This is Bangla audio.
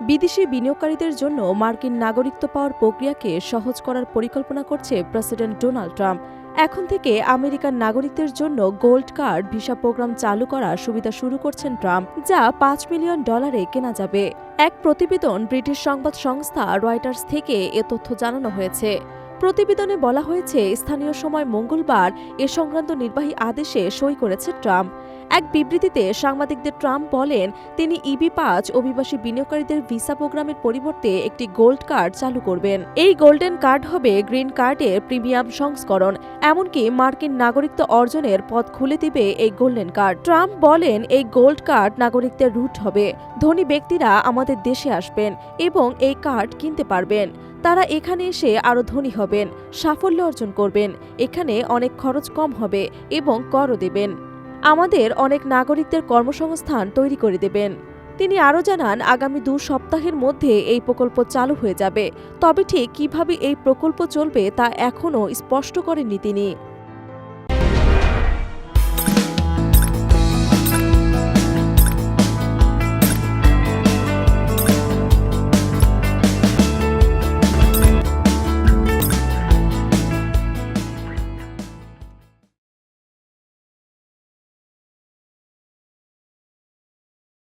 বিদেশি বিনিয়োগকারীদের জন্য মার্কিন নাগরিকত্ব পাওয়ার প্রক্রিয়াকে সহজ করার পরিকল্পনা করছে প্রেসিডেন্ট ডোনাল্ড ট্রাম্প। এখন থেকে আমেরিকার নাগরিকদের জন্য গোল্ড কার্ড, ভিসা প্রোগ্রাম চালু করার সুবিধা শুরু করছেন ট্রাম্প, যা পাঁচ মিলিয়ন ডলারে কেনা যাবে। এক প্রতিবেদন ব্রিটিশ সংবাদ সংস্থা রয়টার্স থেকে এ তথ্য জানানো হয়েছে। প্রতিবেদনে বলা হয়েছে, স্থানীয় সময় মঙ্গলবার এ সংক্রান্ত নির্বাহী আদেশে সই করেছে ট্রাম্প। এক বিবৃতিতে সাংবাদিকদের ট্রাম্প বলেন, তিনি ইবি পাঁচ অভিবাসী বিনিয়োগকারীদের ভিসা প্রোগ্রামের পরিবর্তে একটি গোল্ড কার্ড চালু করবেন। এই গোল্ডেন কার্ড হবে গ্রিন কার্ডের প্রিমিয়াম সংস্করণ, এমনকি মার্কিন নাগরিকত্ব অর্জনের পথ খুলে দিবে এই গোল্ডেন কার্ড। ট্রাম্প বলেন, এই গোল্ড কার্ড নাগরিকদের রুট হবে। ধনী ব্যক্তিরা আমাদের দেশে আসবেন এবং এই কার্ড কিনতে পারবেন। তারা এখানে এসে আরও ধনী হবেন, সাফল্য অর্জন করবেন। এখানে অনেক খরচ কম হবে এবং করও দেবেন। আমাদের অনেক নাগরিকদের কর্মসংস্থান তৈরি করে দেবেন। তিনি আরও জানান, আগামী দু সপ্তাহের মধ্যে এই প্রকল্প চালু হয়ে যাবে। তবে ঠিক কীভাবে এই প্রকল্প চলবে তা এখনও স্পষ্ট করেননি তিনি।